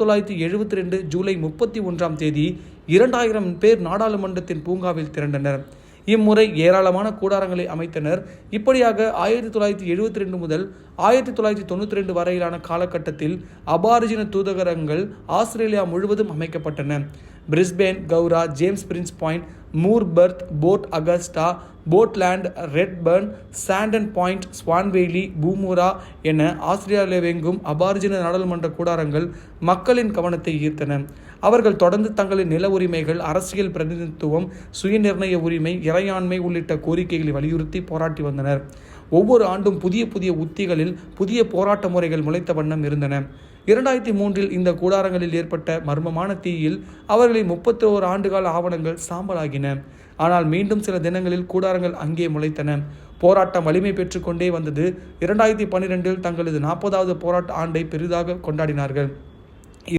தொள்ளாயிரத்தி எழுபத்தி ரெண்டு ஜூலை முப்பத்தி ஒன்றாம் தேதி இரண்டாயிரம் பேர் நாடாளுமன்றத்தின் பூங்காவில் திரண்டனர். இம்முறை ஏராளமான கூடாரங்களை அமைத்தனர். இப்படியாக ஆயிரத்தி தொள்ளாயிரத்தி எழுபத்தி ரெண்டு முதல் ஆயிரத்தி தொள்ளாயிரத்தி தொண்ணூற்றி ரெண்டு வரையிலான காலகட்டத்தில் அபாரிஜின தூதகரங்கள் ஆஸ்திரேலியா முழுவதும் அமைக்கப்பட்டன. Brisbane Cowra James Prince Point மூர்பர்த் Port Augusta Portland Redfern சாண்டன் பாயிண்ட் ஸ்வான்வேலி பூமுரா என ஆஸ்திரேலியாவெங்கும் அபாரிஜின நாடாளுமன்ற கூடாரங்கள் மக்களின் கவனத்தை ஈர்த்தன. அவர்கள் தொடர்ந்து தங்களின் நில உரிமைகள் அரசியல் பிரதிநிதித்துவம் சுயநிர்ணய உரிமை இறையாண்மை உள்ளிட்ட கோரிக்கைகளை வலியுறுத்தி போராட்டி வந்தனர். ஒவ்வொரு ஆண்டும் புதிய புதிய உத்திகளில் புதிய போராட்ட முறைகள் முளைத்த வண்ணம் இருந்தன. இரண்டாயிரத்தி மூன்றில் இந்த கூடாரங்களில் ஏற்பட்ட மர்மமான தீயில் அவர்களின் முப்பத்தி ஓரு ஆண்டுகால ஆவணங்கள் சாம்பலாகின. ஆனால் மீண்டும் சில தினங்களில் கூடாரங்கள் அங்கே முளைத்தன. போராட்டம் வலிமை பெற்றுக்கொண்டே வந்தது. இரண்டாயிரத்தி பன்னிரெண்டில் தங்களது நாற்பதாவது போராட்ட ஆண்டை பெரிதாக கொண்டாடினார்கள்.